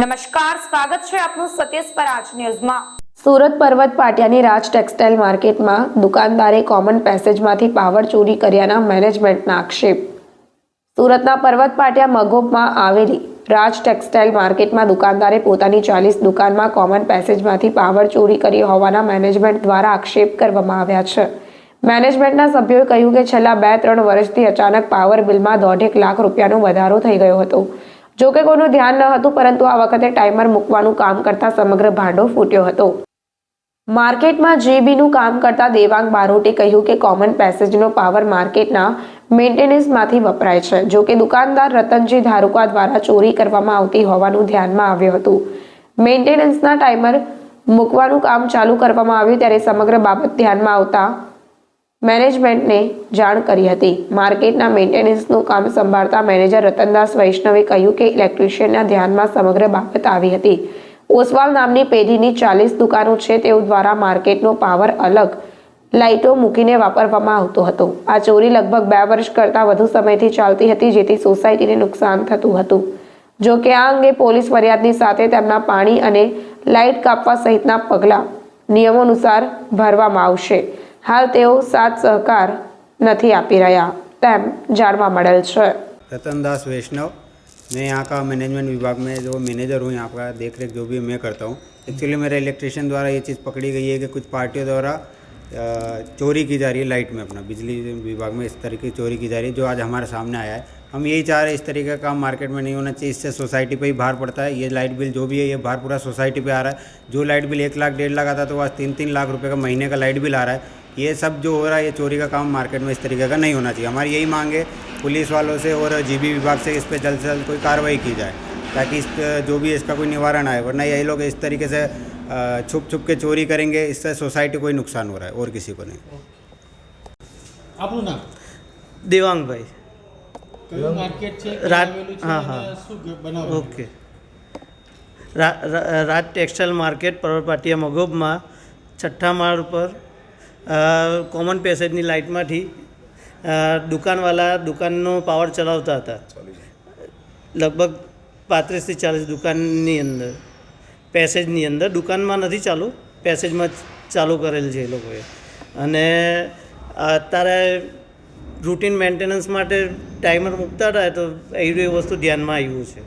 નમસ્કાર, સ્વાગત છે આપનું સત્ય સ્વરાજ ન્યૂઝમાં. સુરત પર્વત પાટિયાની રાજ ટેક્સટાઇલ માર્કેટમાં દુકાનદારે કોમન પેસેજમાંથી પાવર ચોરી કર્યાના મેનેજમેન્ટના આક્ષેપ. સુરતના પર્વત પાટિયા મગોપમાં આવેલી રાજ ટેક્સટાઇલ માર્કેટમાં દુકાનદારે પોતાની ચાલીસ દુકાનમાં કોમન પેસેજમાંથી પાવર ચોરી કરી હોવાના મેનેજમેન્ટ દ્વારા આક્ષેપ કરવામાં આવ્યા છે. મેનેજમેન્ટના સભ્યોએ કહ્યું કે છેલ્લા બે ત્રણ વર્ષથી અચાનક પાવર બિલમાં દોઢેક લાખ રૂપિયાનો વધારો થઈ ગયો હતો. જો કે કોઈનું ધ્યાન ન હતું, પરંતુ આ વખતે ટાઈમર મૂકવાનું કામ કરતા સમગ્ર ભાંડો ફૂટ્યો હતો. માર્કેટમાં જીબીનું કામ કરતા દેવાંગ બારોટે કહ્યું કે કોમન પેસેજનો પાવર માર્કેટના મેન્ટેનન્સમાંથી વપરાય છે. જો કે દુકાનદાર રતનજી ધારુકા દ્વારા ચોરી કરવામાં આવતી હોવાનું ધ્યાનમાં આવ્યું હતું. મેન્ટેનન્સના ટાઈમર મૂકવાનું કામ ચાલુ કરવામાં આવ્યું, ત્યારે સમગ્ર બાબત ધ્યાનમાં આવતા મેનેજમેન્ટને જાણ કરી હતી. માર્કેટના મેન્ટેનન્સનું કામ સંભાળતા મેનેજર રતનદાસ વૈષ્ણવે કહ્યું કે ઇલેક્ટ્રિશિયનના ધ્યાનમાં સમગ્ર બાબત આવી હતી. ઓસવાલ નામની પેઢીની ચાલીસ દુકાનો છે તેઓ દ્વારા માર્કેટનો પાવર અલગ લાઇટો મૂકીને વાપરવામાં આવતો હતો. આ ચોરી લગભગ બે વર્ષ કરતાં વધુ સમયથી ચાલતી હતી, જેથી સોસાયટીને નુકસાન થતું હતું. જો કે આ અંગે પોલીસ ફરિયાદની સાથે તેમના પાણી અને લાઇટ કાપવા સહિતના પગલાં નિયમો અનુસાર ભરવામાં આવશે. હાલ તેઓ સાથ સહકાર નથી આપી રહ્યા તેમ જાણવા મળેલ છે रतन दास वैष्णव मैं यहाँ का मैनेजमेंट विभाग में जो मैनेजर हूँ यहाँ का देख रेख जो भी मैं करता हूँ एक्चुअली मेरे इलेक्ट्रिशियन द्वारा ये चीज़ पकड़ी गई है कि कुछ पार्टियों द्वारा अ, चोरी की जा रही है लाइट में अपना बिजली विभाग में इस तरीके की चोरी की जा रही है जो आज हमारे सामने आया है हम यही चाह रहे हैं इस तरीके का काम मार्केट में नहीं होना चाहिए इससे सोसाइटी पे ही भार पड़ता है ये लाइट बिल जो भी है ये भार पूरा सोसाइटी पे आ रहा है जो लाइट बिल एक लाख डेढ़ लाख आता तो आज तीन तीन लाख रुपए का महीने का लाइट बिल आ रहा है ये सब जो हो रहा है ये चोरी का काम मार्केट में इस तरीके का नहीं होना चाहिए हमारी यही मांग है पुलिस वालों से और जीबी विभाग से इस पर जल्द से जल्द कोई कार्रवाई की जाए ताकि इस पे जो भी है इसका कोई निवारण आए वरना यही लोग इस तरीके से अ, छुप छुप के चोरी करेंगे इससे सोसाइटी को ही नुकसान हो रहा है और किसी को नहीं આપણું નામ દેવાંગભાઈ કયું માર્કેટ છે રાત- ક્યાં આવેલું છે હા, અને હા. શું બનાવ ઓકે રા- રા- રાજ ટેક્સટાઇલ માર્કેટ પર્વતપાટિયા મગોબમાં છઠ્ઠા માળ ઉપર અ, કોમન પેસેજની લાઇટમાંથી દુકાનવાળા દુકાનનો પાવર ચલાવતા હતા. લગભગ પાંત્રીસથી ચાલીસ દુકાનની અંદર પેસેજની અંદર. દુકાનમાં નથી ચાલુ પેસેજમાં ચાલુ કરેલ છે એ લોકોએ. અને અત્યારે રૂટીન મેન્ટેનન્સ માટે ટાઈમર મૂકતા હતા તો એ એ વસ્તુ ધ્યાનમાં આવ્યું છે.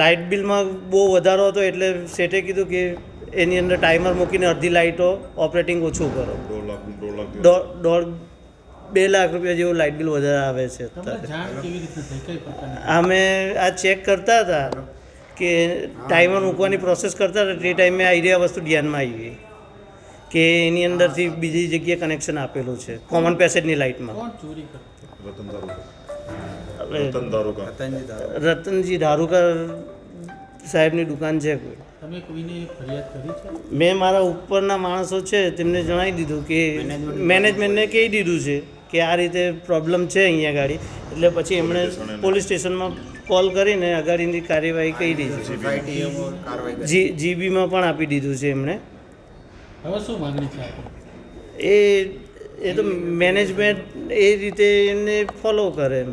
લાઇટ બિલમાં બહુ વધારો હતો એટલે શેઠે કીધું કે એની અંદર ટાઈમર મૂકીને અડધી લાઇટો ઓપરેટિંગ ઓછું કરો. દોઢ દોઢ બે લાખ રૂપિયા જેવું લાઇટ બિલ વધારે આવે છે અમે આ ચેક કરતા હતા કે ટાઈમર મૂકવાની પ્રોસેસ કરતા હતા તે ટાઈમે આઈડિયા વસ્તુ ધ્યાનમાં આવી કે એની અંદરથી બીજી જગ્યાએ કનેક્શન આપેલું છે કોમન પેસેજની લાઇટમાં કોણ ચોરી રતનજી ધારુકા સાહેબની દુકાન છે કોઈ. તમે કોઈને ફરિયાદ કરી છે? મેં મારા ઉપરના માણસો છે તેમને જણાવી દીધું કે મેનેજમેન્ટને કહી દીધું છે કે આ રીતે પ્રોબ્લેમ છે અહીંયા ગાડી. એટલે પછી એમણે પોલીસ સ્ટેશનમાં કોલ કરીને અગાડીની કાર્યવાહી કરી દીધી છે. જીબીમાં પણ આપી દીધું છે એમણે. હવે શું માગણી છે એ એ તો મેનેજમેન્ટ એ રીતે એમને ફોલો કરે એમ.